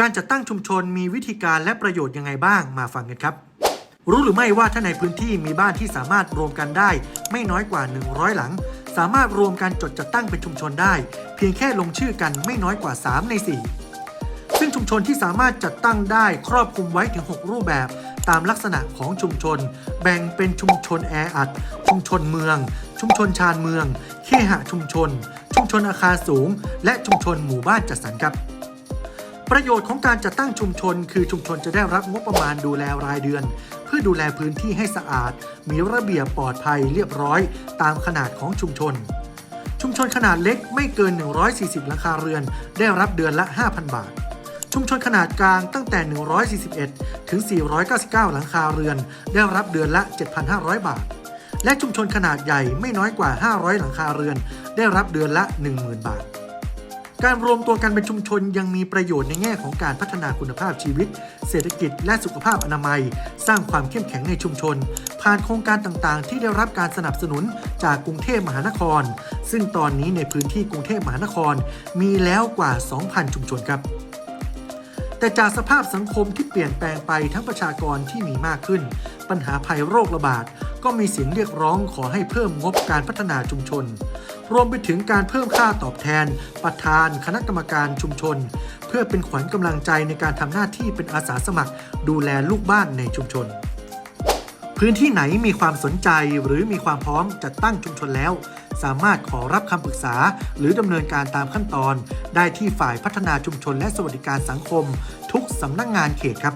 การจัดตั้งชุมชนมีวิธีการและประโยชน์ยังไงบ้างมาฟังกันครับ รู้หรือไม่ว่าถ้าในพื้นที่มีบ้านที่สามารถรวมกันได้ ไม่น้อยกว่า 100 หลัง สามารถรวมกันจดจัดตั้งเป็นชุมชนได้ เพียงแค่ลงชื่อกันไม่น้อยกว่า 3 ใน 4 ซึ่งชุมชนที่สามารถจัดตั้งได้ครอบคลุมไว้ถึง 6 รูปแบบตามลักษณะของชุมชน แบ่งเป็นชุมชนแออัด ชุมชนเมือง ชุมชนชานเมืองเคหะชุมชน ชุมชนอาคารสูง และชุมชนหมู่บ้านจัดสรรครับ ประโยชน์ของการจัดตั้งชุมชน คือชุมชนจะได้รับงบประมาณดูแลรายเดือน เพื่อดูแลพื้นที่ให้สะอาด มีระเบียบปลอดภัยเรียบร้อย ตามขนาดของชุมชน ชุมชนขนาดเล็กไม่เกิน 140หลังคาเรือน ได้รับเดือนละ 5,000 บาท ชุมชนขนาดกลางตั้งแต่ 141 ถึง 499 หลังคาเรือน ได้รับเดือนละ 7,500 บาท และชุมชนขนาดใหญ่ไม่น้อยกว่า 500 หลังคาเรือน ได้รับเดือนละ 10,000 บาท การรวมตัวกันเป็นชุมชนยังมีประโยชน์ในแง่ของการพัฒนาคุณภาพชีวิต เศรษฐกิจและสุขภาพอนามัย สร้างความเข้มแข็งในชุมชน ผ่านโครงการต่างๆ ที่ได้รับการสนับสนุนจากกรุงเทพมหานคร ซึ่งตอนนี้ในพื้นที่กรุงเทพมหานคร มีแล้วกว่า 2,000 ชุมชนครับแต่จากสภาพสังคมที่เปลี่ยนแปลงไปทั้งประชากรที่มีมากขึ้น ปัญหาภัยโรคระบาด ก็มีเสียงเรียกร้องขอให้เพิ่มงบการพัฒนาชุมชน รวมไปถึงการเพิ่มค่าตอบแทน ประธานคณะกรรมการชุมชน เพื่อเป็นขวัญกำลังใจในการทำหน้าที่เป็นอาสาสมัคร ดูแลลูกบ้านในชุมชน พื้นที่ไหนมีความสนใจหรือมีความพร้อมจัดตั้งชุมชนแล้ว สามารถขอรับคำปรึกษา หรือดำเนินการตามขั้นตอน ได้ที่ฝ่ายพัฒนาชุมชนและสวัสดิการสังคม ทุกสำนักงงานเขตครับ